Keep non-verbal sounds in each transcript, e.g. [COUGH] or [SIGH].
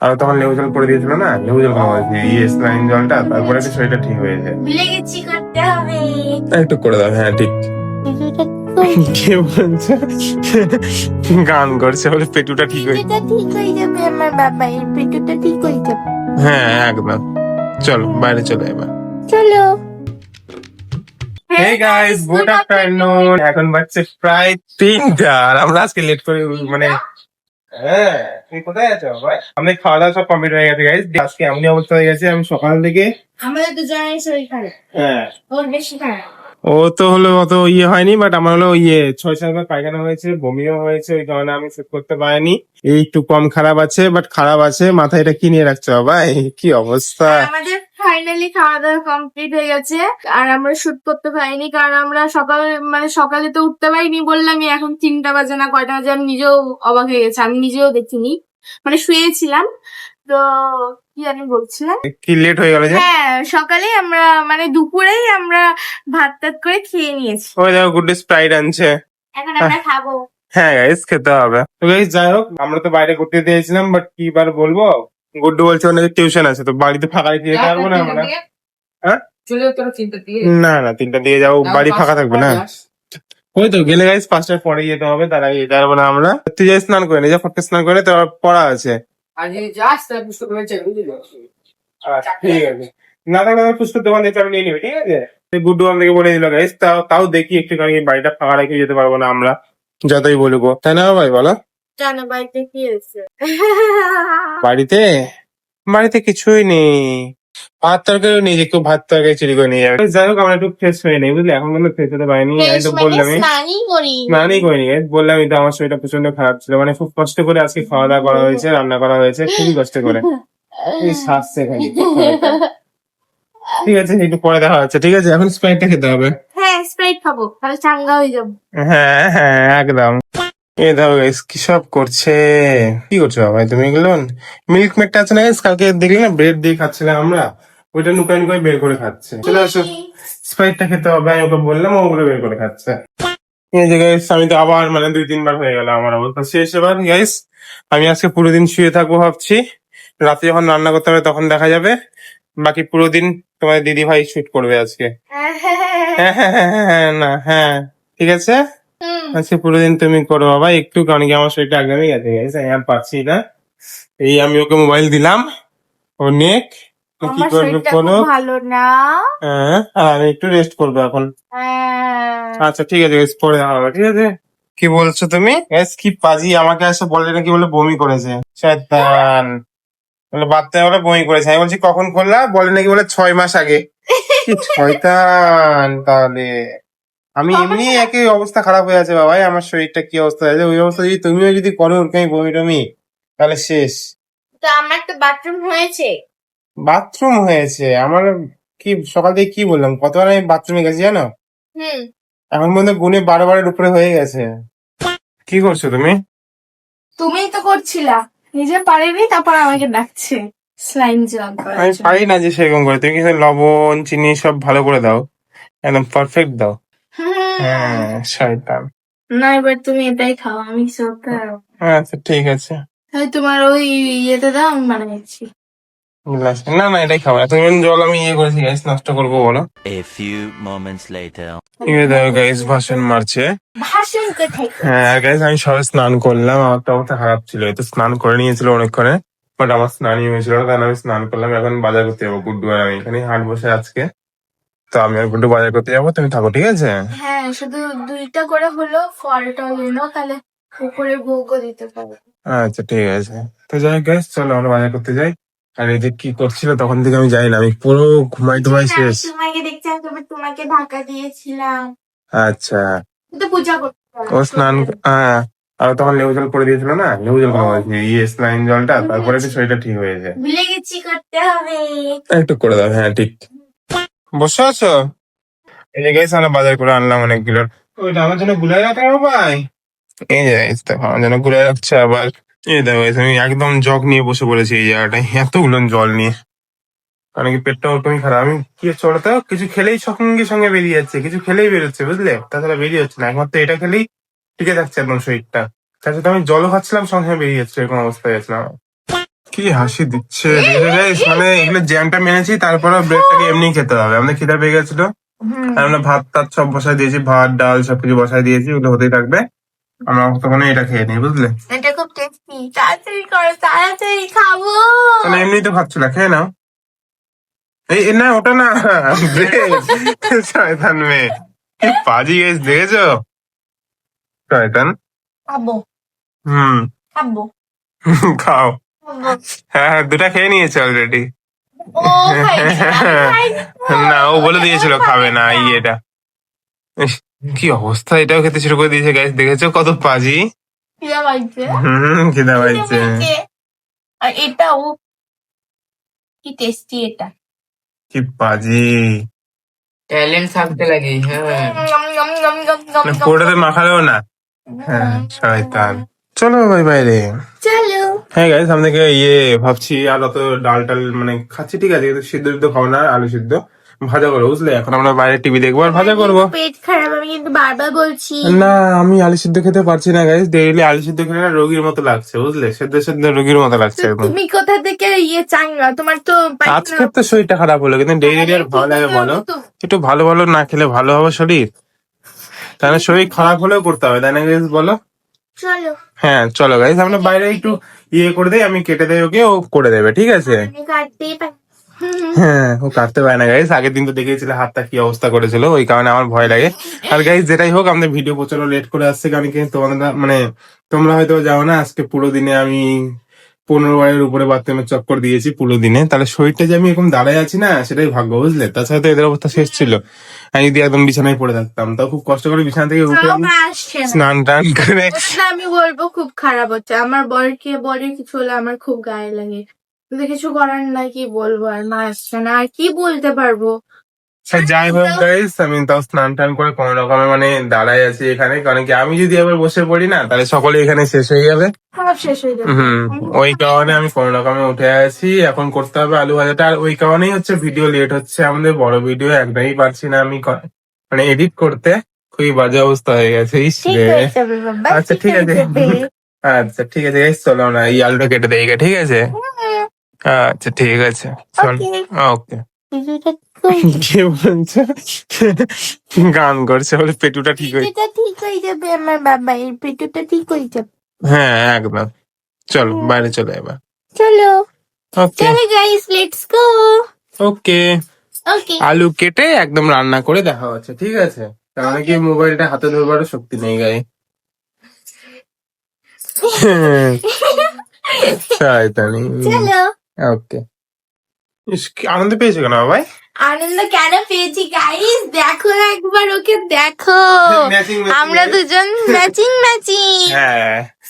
আর তখন লেবু জল করে দিয়েছিল না? লেবু জল খাওয়া হয়েছে ইয়ে স্লাইন জলটা তারপরে একটু শরীরটা ঠিক হয়েছে ভুলে গেছি করতে হবে। একটু করে দাও হ্যাঁ ঠিক। কে বলছে গান করছে বলে পেটুটা ঠিক পেটুটা ঠিক হয়ে যাবে আমার বাবা এর পেটুটা ঠিক হয়ে যাবে। হ্যাঁ একদম। চলো বাইরে চলে এবার। চলো। হে গাইস গুড আফটারনুন এখন বাজছে প্রায় তিনটা আর আমরা আজকে লেট করে মানে হ্যাঁ তুমি কোথায় আছো? ভাই? আমাদের খাওয়া দাওয়া সব কমপ্লিট হয়ে গেছে গাইস আজকে এমনই অবস্থা হয়ে গেছে আমি সকাল থেকে আমাদের দুজনের শরীর খারাপ। হ্যাঁ। ওর বেশি খারাপ। ও তো হলো অত ইয়ে হয়নি বাট আমার হলো ইয়ে ছয় সাতবার পায়খানা হয়েছে, বমিও হয়েছে, ওই কারণে আমি সেট করতে পারিনি। এই একটু কম খারাপ আছে বাট খারাপ আছে মাথায় এটা কিনে রাখছো ভাই কি অবস্থা? ফাইনালি খাওয়া দাওয়া কমপ্লিট হয়ে গেছে, আর আমরা শুট করতে পারিনি, কারণ আমরা সকাল মানে সকালে তো উঠতে পারিনি বললামই এখন তিনটা বাজে না, কয়টা বাজে আমি নিজেও অবাক হয়ে গেছে, আমি নিজেও দেখিনি। মানে শুয়েছিলাম, তো কি আমি বলছিলাম কি লেট হয়ে গেল যে? হ্যাঁ সকালে আমরা মানে দুপুরেই আমরা ভাত টাত করে খেয়ে নিয়েছি। ওই দেখো গুড স্প্রাইট আনছে। এখন আমরা খাব। হ্যাঁ গাইস খেতে হবে। তো গাইস যাই হোক আমরা তো বাইরে ঘুরতে দিয়েছিলাম বাট কি বার বলব? গুড্ডু বলছে ওনাদের টিউশন আছে তো বাড়িতে ফাঁকা রেখে যেতে পারব না আমরা। হ্যাঁ? চলে তোরা চিন্তা দিয়ে। না না তিনটা দিয়ে যাব বাড়ি ফাঁকা থাকবে না। ওই তো গেলে গাইস পাঁচটার পরে যেতে হবে তার আগে যেতে পারব না আমরা। তুই যাই স্নান করে নে যা ফটকে স্নান করে তোর পড়া আছে। যাস পেরেছে বুঝলি আচ্ছা, ঠিক আছে। না থাকলে আমি পুস্তক দোকান থেকে চাবি নিয়ে নিবি ঠিক আছে? গুড্ডু আমাদেরকে বলে দিল গাইস তাও তাও দেখি একটুখানি বাড়িটা ফাঁকা রেখে যেতে পারব না আমরা। যতই বলব তাই না ভাই বলো? জানো বাড়িতে কি হয়েছে? বাড়িতে? বাড়িতে কিছুই নেই। ভাত তরকারিও যে কেউ ভাত তরকারি চুরি করে নিয়ে যাবে। যাই হোক আমরা একটু ফ্রেশ হয়ে নেই বুঝলি? এখন কিন্তু ফ্রেশ হতে পারিনি আমি তো বললামই। স্নানই করিনি। বললামই তো আমার শরীরটা প্রচণ্ড খারাপ ছিল মানে খুব কষ্ট করে আজকে খাওয়া দাওয়া করা হয়েছে রান্না করা হয়েছে খুবই কষ্ট করে। এই ঠিক আছে একটু পরে দেখা হচ্ছে ঠিক আছে? এখন স্প্রাইটটা খেতে হবে। হ্যাঁ স্প্রাইট খাব তাহলে চাঙ্গা হয়ে যাব। হ্যাঁ হ্যাঁ একদম। এ দাও guys, কি সব করছে? কি করছ ভাই তুমি এগুলো মিল্ক মেটটা আছে না guys? কালকে দেখলি না ব্রেড দিয়ে খাচ্ছিলাম আমরা? ওইটা নুকাই নুকাই বের করে খাচ্ছে। চলে আসো। স্প্রাইটটা খেতে হবে আমি ওকে বললাম ওগুলো বের করে খাচ্ছে। এই যে গাইস আমি তো আবার মানে দুই তিনবার হয়ে গেল আমার অবস্থা। শেষ এবার গাইস আমি আজকে পুরো দিন শুয়ে থাকব ভাবছি। রাতে যখন রান্না করতে হবে তখন দেখা যাবে। বাকি পুরো দিন তোমার দিদি ভাই শুট করবে আজকে। [LAUGHS] হ্যাঁ হ্যাঁ হ্যাঁ হ্যাঁ, হ্যাঁ না হ্যাঁ ঠিক আছে? হুম। আজকে পুরো দিন তুমি করো বাবা একটু কারণ কি আমার শরীরটা একদমই গেছে গেছে আমি আর পারছি না। এই আমি ওকে মোবাইল দিলাম ও নেক কি করবে খুব ভালো না। হ্যাঁ আর আমি একটু রেস্ট করব এখন। হ্যাঁ। আচ্ছা ঠিক আছে guys, পরে হবে ঠিক আছে? কি বলছো তুমি? গ্যাস কি পাজি আমাকে এসে বলে নাকি বলে বমি করেছে। শয়তান বলে বাচ্চা বলে বমি করেছে। আমি বলছি কখন করলা? বলে নাকি বলে ছয় মাস আগে। কি [LAUGHS] শয়তান তাহলে। আমি এমনি একই অবস্থা খারাপ হয়ে আছে বাবাই আমার শরীরটা কি অবস্থা? আছে ওই অবস্থা যদি তুমিও যদি করো ওরকম বমি টমি তাহলে শেষ। তো আমার তো বাথরুম হয়েছে। বাথরুম হয়েছে। আমার কি সকাল থেকে কি বললাম? কতবার আমি বাথরুমে গেছি জানো? হুম। এখন মধ্যে গুনে বারো বারের উপরে হয়ে গেছে। কি করছ তুমি? তুমিই তো করছিলা। নিজে পারেনি তারপর আমাকে ডাকছে। স্লাইম জল আমি পারি না যে সেরকম করে। তুমি কিন্তু লবণ চিনি সব ভালো করে দাও। একদম পারফেক্ট দাও। হ্যাঁ শয়তান। না এবার তুমি এটাই খাও আমি সব খাব। আচ্ছা ঠিক আছে। তোমার ওই ইয়েতে দাও আমি বানিয়েছি গ্লাসে। না না এটাই খাব না। তুমি জল আমি ইয়ে করেছি গাইস নষ্ট করব বলো। A few moments later. ইয়ে দেখো গাইস ভাষণ মারছে। ভাষণ কোথায়? হ্যাঁ গাইস আমি সবে স্নান করলাম আমার তো অবস্থা খারাপ ছিল। এই স্নান করে নিয়েছিল অনেকক্ষণে বাট আমার স্নানই হয়েছিল না? তাই আমি স্নান করলাম এখন বাজার করতে যাব গুড্ডু আর আমি। এখানে হাট বসে আজকে। তো আমি আর গুড্ডু বাজার করতে যাব তুমি থাকো ঠিক আছে? হ্যাঁ শুধু দুইটা করে হলো এনো তাহলে পুকুরে ভোগও দিতে পারব। আচ্ছা ঠিক আছে। তো যাই গাইস চলো আমরা বাজার করতে যাই। আর এই যে কি করছিল তখন থেকে আমি যাই না আমি পুরো ঘুমাই টুমাই শেষ। তোমাকে দেখছিলাম তবে তোমাকে ঢাকা দিয়েছিলাম। আচ্ছা। তো পূজা করতে ও স্নান হ্যাঁ। আর তখন লেবু জল করে দিয়েছিল না? লেবু জল খাওয়া হয়েছে। ইয়ে স্লাইন জলটা তারপরে একটু শরীরটা ঠিক হয়েছে ভুলে গেছি করতে হবে। একটু করে দাও হ্যাঁ ঠিক। বসে আছো? এই যে গেছে আমরা বাজার করে আনলাম অনেকগুলো। ওইটা আমার জন্য গুলাই রাখা ভাই। এই যে guys, দেখো আমার জন্য গুলাই রাখছে আবার। এই দেখো guys, আমি একদম জগ নিয়ে বসে পড়েছি এই জায়গাটায় এতগুলো জল নিয়ে। কারণ কি পেটটা ওরকমই খারাপ। আমি কি কিছু খেলেই সঙ্গে সঙ্গে বেরিয়ে যাচ্ছে কিছু খেলেই বেরোচ্ছে বুঝলে? তাছাড়া বেরিয়ে হচ্ছে না। একমাত্র এটা খেলেই টিকে থাকছে একদম শরীরটা। তাছাড়া আমি জলও খাচ্ছিলাম সঙ্গে সঙ্গে বেরিয়ে যাচ্ছে এরকম অবস্থায় গেছিলাম। কি হাসি দিচ্ছে? মানে এগুলো জ্যামটা মেনেছি তারপরে ব্রেডটাকে এমনি খেতে হবে। আমাদের খিদা পেয়ে গেছিল। আমরা ভাত টাত সব বসাই দিয়েছি ভাত ডাল সবকিছু বসাই দিয়েছি ওগুলো হতেই থাকবে। আমরা তখন এটা খেয়ে নিই বুঝলে? এটা খুব টেস্টি তাড়াতাড়ি করো তাড়াতাড়ি খাব। মানে এমনি তো খাচ্ছিল খেয়ে নাও। এই না ওটা না। শয়তান মেয়ে। কি পাজি গেছ দেখেছ? শয়তান। খাব। হুম। খাব। খাও। হ্যাঁ হ্যাঁ দুটা খেয়ে নিয়েছে অলরেডি। না ও বলে দিয়েছিল খাবে না ইয়েটা কি অবস্থা এটাও খেতে শুরু করে দিয়েছে গাইস দেখেছ কত পাজি? খিদা পাইছে। হুম খিদা কি টেস্টি এটা। কি পাজি। ট্যালেন্ট থাকতে লাগে হ্যাঁ। পুরোটাতে মাখালেও না? হ্যাঁ শয়তান। চলো ভাই বাইরে চলো। হ্যাঁ গাইস আমি থেকে ইয়ে ভাবছি আর অত ডাল টাল মানে খাচ্ছি ঠিক আছে কিন্তু সিদ্ধ সিদ্ধ খাব না আলু সিদ্ধ। ভাজা করব বুঝলে? এখন আমরা বাইরে টিভি দেখব আর ভাজা করব। পেট খারাপ আমি কিন্তু বারবার বলছি। না আমি আলু সিদ্ধ খেতে পারছি না গাইস ডেইলি আলু সিদ্ধ খেলে না রোগীর মতো লাগছে বুঝলে? সেদ্ধ সেদ্ধ রোগীর মতো লাগছে একদম তুমি কোথা থেকে ইয়ে চাঙ্গা তোমার তো আজকে তো শরীরটা খারাপ হলো কিন্তু ডেইলি আর ভালো লাগে বলো একটু ভালো ভালো না খেলে ভালো হবে শরীর? তাহলে শরীর খারাপ হলেও করতে হবে তাই না গাইস বলো। চলো। হ্যাঁ চলো গাইস আমরা বাইরে একটু ইয়ে করে দেয় আমি কেটে দেয় ওকে ও করে দেবে ঠিক আছে? হ্যাঁ ও কাটতে পারে না গাইস আগের দিন তো দেখেছিল হাতটা কি অবস্থা করেছিল ওই কারণে আমার ভয় লাগে। আর গাইস যেটাই হোক আমাদের ভিডিও প্রচণ্ড লেট করে আসছে কারণ কি তোমাদের মানে তোমরা হয়তো যাও না আজকে পুরো দিনে আমি পনেরো বারের উপরে বাথরুমের চক্কর দিয়েছি পুরো দিনে। তাহলে শরীরটা যে আমি এরকম দাঁড়ায় আছি না সেটাই ভাগ্য বুঝলে? তাছাড়া তো এদের অবস্থা শেষ ছিল। আমি যদি একদম বিছানায় পড়ে থাকতাম তাও খুব কষ্ট করে বিছানা থেকে উঠে স্নান টান করে আমি বলব খুব খারাপ হচ্ছে। আমার বরকে বলে কিছু হলে আমার খুব গায়ে লাগে। কিন্তু কিছু করার নাই কি বলব? আর মা আসছে না আর কি বলতে পারব? যাই হোক গাইস আমি তাও স্নান টান করে কোন রকমে মানে দাঁড়ায় আছি এখানে। কারণ কি আমি যদি আবার বসে পড়ি না তাহলে সকলে এখানে শেষ হয়ে যাবে। খারাপ শেষ হয়ে যাবে। হুম ওই কারণে আমি কোন রকমে উঠে আছি এখন করতে হবে আলু ভাজাটা। আর ওই কারণেই হচ্ছে ভিডিও লেট হচ্ছে আমাদের বড় ভিডিও একদমই পারছি না আমি মানে এডিট করতে খুবই বাজে অবস্থা হয়ে গেছে। হয়ে বাবা। আচ্ছা ঠিক আছে। আচ্ছা ঠিক আছে চলো না এই আলুটা কেটে দেই ঠিক আছে? আচ্ছা ঠিক আছে ওকে। [LAUGHS] কে বলছে? গান করছে বলে পেটুটা ঠিক হয়েছে ঠিক হয়ে যাবে আমার বাবা এর পেটুটা ঠিক হয়ে যাবে। হ্যাঁ একদম চলো বাইরে চলে এবার চলো। ওকে। চলো গাইস লেটস গো ওকে। ওকে। আলু কেটে একদম রান্না করে দেখা হচ্ছে ঠিক আছে? কারণ কি মোবাইলটা হাতে ধরবারও শক্তি নেই গায়ে [LAUGHS] [LAUGHS] শয়তানি। চলো। ওকে। আনন্দ পেয়েছে কেন ভাই আনন্দ কেন পেয়েছি গাইস দেখো একবার ওকে দেখো। [LAUGHS] আমরা দুজন matching matching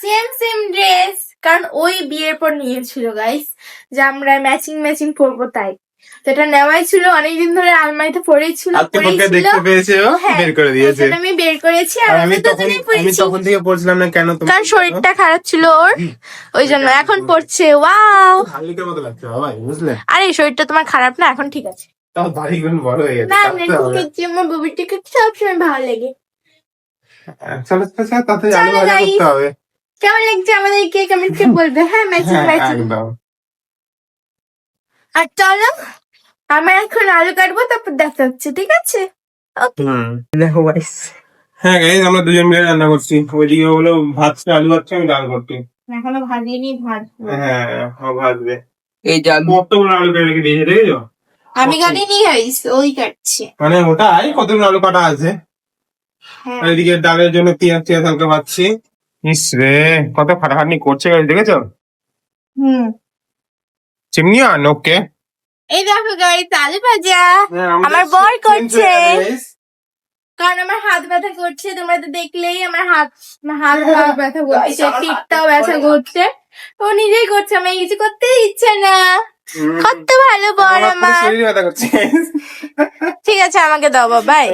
same same dress কারণ ওই বিয়ের পর নিয়েছিল গাইস যে আমরা ম্যাচিং ম্যাচিং পরবো তাই। এটা নেওয়াই ছিল অনেকদিন ধরে আলমারিতে পড়েই ছিল দেখতে পেয়েছে ও হ্যাঁ, বের করে দিয়েছে। আমি বের করেছি আর আমি আমি তখন আমি তখন থেকে পড়ছিলাম না কেন তুমি কারণ শরীরটা খারাপ ছিল ওর ওই জন্য এখন পড়ছে ওয়াও। হাল্লিকের মতো লাগছে বাবাই বুঝলে? আরে শরীরটা তোমার খারাপ না? এখন ঠিক আছে। তাও দাড়ি গুণ বড় হয়ে গেছে না আমার ববিটিকে সবসময় ভালো লাগে। হ্যাঁ, চলো চলো তাড়াতাড়ি আলু চলো, করতে হবে। কেমন লাগছে আমাদেরকে? কমেন্টে [LAUGHS] বলবে। হ্যাঁ ম্যাচিং ম্যাচিং আর চলো। আমরা এখন আলু কাটবো তারপর দেখা হচ্ছে ঠিক আছে? দেখো গাইস হ্যাঁ গাইজ আমরা দুজন মিলে রান্না করছি। ওইদিকে হলো ভাতটা আলু ভাজছে আমি ডাল করছি। এখনও ভাজিনি ভাত। হ্যাঁ ও ভাজবে। এই কতগুলো আলু কেটে রেখে দিয়েছে দেখেছ? আমি কাটিনি গাইস ওই কাটছে। মানে ওটাই কতগুলো আলু কাটা আছে? হ্যাঁ। আর এদিকে ডালের জন্য পেঁয়াজ টিয়াজ হালকা পাচ্ছি ইস রে কত করছে দেখেছ? হুম। চিমনি আন ওকে। এই দেখো গাইস আলু ভাজা। হ্যাঁ, আমার বর করছে। কারণ আমার হাত ব্যথা করছে তোমরা তো দেখলেই আমার হাত হাত হাত [LAUGHS] ব্যথা করছে পিঠটাও ব্যথা করছে। ও নিজেই করছে আমি কিছু করতে ইচ্ছে না। কত ভালো বর আমার আমার। [LAUGHS] ঠিক আছে আমাকে দাও বাবাই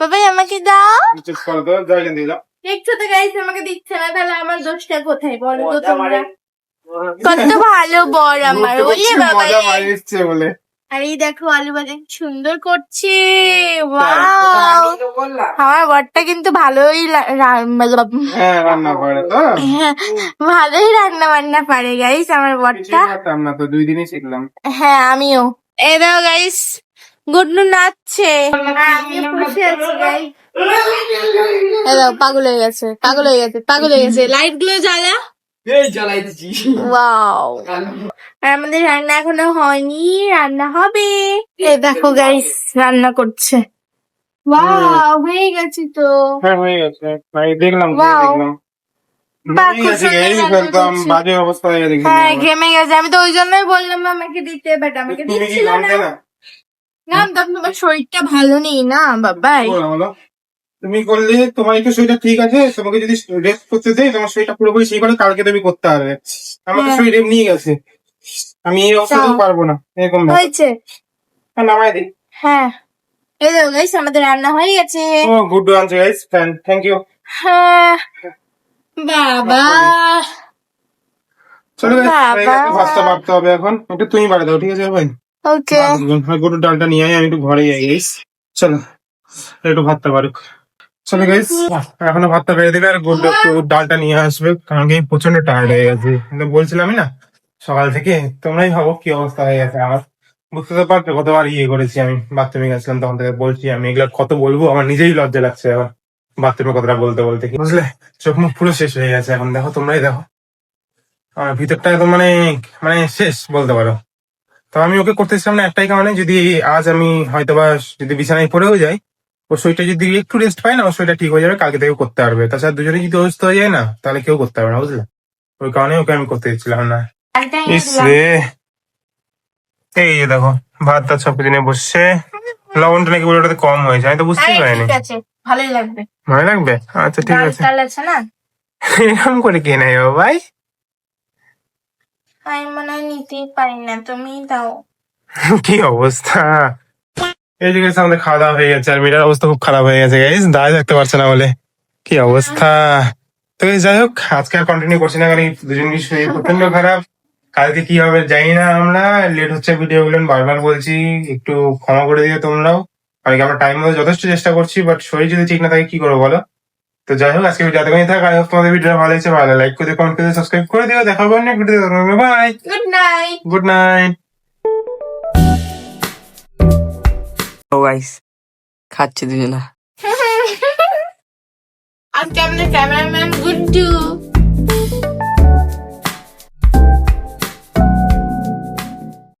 বাবাই আমাকে দাও। দেখছ তো গাইস আমাকে দিচ্ছে না তাহলে আমার দোষটা কোথায়? বলো তো তোমরা। কত ভালো বর আমার বুঝতে বাবা বলে। আর এই দেখো আলু ভাজা সুন্দর করছে ওয়াও। আমার বরটা কিন্তু ভালোই হ্যাঁ রান্না করে তো। হ্যাঁ, ভালোই রান্না বান্না পারে গাইস আমার বরটা না তো দুই দিনই শিখলাম। হ্যাঁ আমিও। এ দাও গাইস গুড্ডু নাচছে। পাগল হয়ে গেছে পাগল হয়ে গেছে পাগল হয়ে গেছে। লাইটগুলো জ্বালা। জ্বালাই দিচ্ছি। ওয়াও আর আমাদের রান্না এখনও হয়নি রান্না হবে। এই দেখো গাইস রান্না করছে। ওয়াও হয়ে গেছে তো। হ্যাঁ হয়ে গেছে। ভাই দেখলাম হ্যাঁ ঘেমে গেছে। আমি তো ওই জন্যই বললাম আমাকে দিতে বাট আমাকে দিচ্ছিল না। তোমার শরীরটা ভালো নেই না বাবাই। তুমি করলে তোমার একটু শরীরটা ঠিক আছে তোমাকে যদি রেস্ট করতে দেয় তোমার শরীরটা পুরোপুরি সেই করে কালকে তুমি করতে পারবে। আমার তো হ্যাঁ। শরীর এমনি গেছে। আমি এই অবস্থাতেও যাও। পারব না এরকম। হয়েছে। হ্যাঁ, নামাই দিই। হ্যাঁ। এই দেখো গাইস আমাদের রান্না হয়ে গেছে। ও good answer guys thank you হ্যাঁ। বাবা। চলো। হয়ে ভাতটা বাড়তে হবে এখন। একটু তুমি বাড়ে দাও ঠিক আছে ভাই? ওকে গরুর ডালটা নিয়ে আমি একটু ঘরে যাই গাইস চলো একটু ভাতটা বাড়ুক। চলো গাইস এখনও ভাতটা বেড়ে দেবে আর একটু ডালটা নিয়ে আসবে, কারণ কি প্রচণ্ড টায়ার্ড হয়ে গেছে। কিন্তু বলছিলামই না, সকাল থেকে তোমরাই ভাবো কি অবস্থা হয়ে গেছে আমার। বুঝতে তো পারছ কতবার ইয়ে করেছি আমি বাথরুমে গেছিলাম তখন থেকে বলছি আমি, এগুলো কত বলব, আমার নিজেই লজ্জা লাগছে এখন বাথরুমে কথাটা বলতে বলতে কি। বুঝলে? চোখ মুখ পুরো শেষ হয়ে গেছে এখন, দেখো তোমরাই দেখো। আমার ভিতরটা একদম মানে মানে শেষ বলতে পারো। তো আমি ওকে করতেছিলাম না একটাই কারণে, যদি আজ আমি হয়তোবা যদি বিছানায় পড়েও যাই ওর শরীরটা যদি একটু রেস্ট পায় না ওর শরীরটা ঠিক হয়ে যাবে কালকে থেকে করতে পারবে। তাছাড়া দুজনে যদি অসুস্থ হয়ে যায় না তাহলে কেউ করতে পারবে না বুঝলে? ওই কারণে ওকে আমি করতে দিচ্ছিলাম না। এই যে দেখো ভাত টাত সবকিছু নিয়ে বসছে। লবণটা নাকি বলে ওটাতে কম হয়েছে আমি তো বুঝতেই পারিনি। ভালোই লাগবে। ভালো লাগবে? আচ্ছা ঠিক আছে। এরকম করে কে ও ভাই? আমি মনে হয় নিতেই পারি না তুমি দাও। কি অবস্থা? এই যে গেছে আমাদের খাওয়া দাওয়া হয়ে গেছে আর মেয়েটার অবস্থা খুব খারাপ হয়ে গেছে গাইস দাঁড়িয়ে থাকতে পারছে না বলে। কি অবস্থা? তো যাই হোক আজকে আর কন্টিনিউ করছি না কারণ এই শরীর প্রচণ্ড খারাপ। কালকে কি হবে জানি না আমরা লেট হচ্ছে ভিডিও গুলো বারবার বলছি একটু ক্ষমা করে দিও তোমরাও। কারণ আমরা টাইম মতো যথেষ্ট চেষ্টা করছি বাট শরীর যদি ঠিক না থাকে কি করব বলো? তো যাই হোক আজকে ভিডিও এতক্ষণই থাক আই হোপ তোমাদের ভিডিও ভালো হয়েছে ভালো লাইক করে কমেন্ট করে সাবস্ক্রাইব করে দিও দেখা হবে next video bye good night good night guys খাচ্ছে দুজনা। আজকে আমাদের ক্যামেরাম্যান গুড্ডু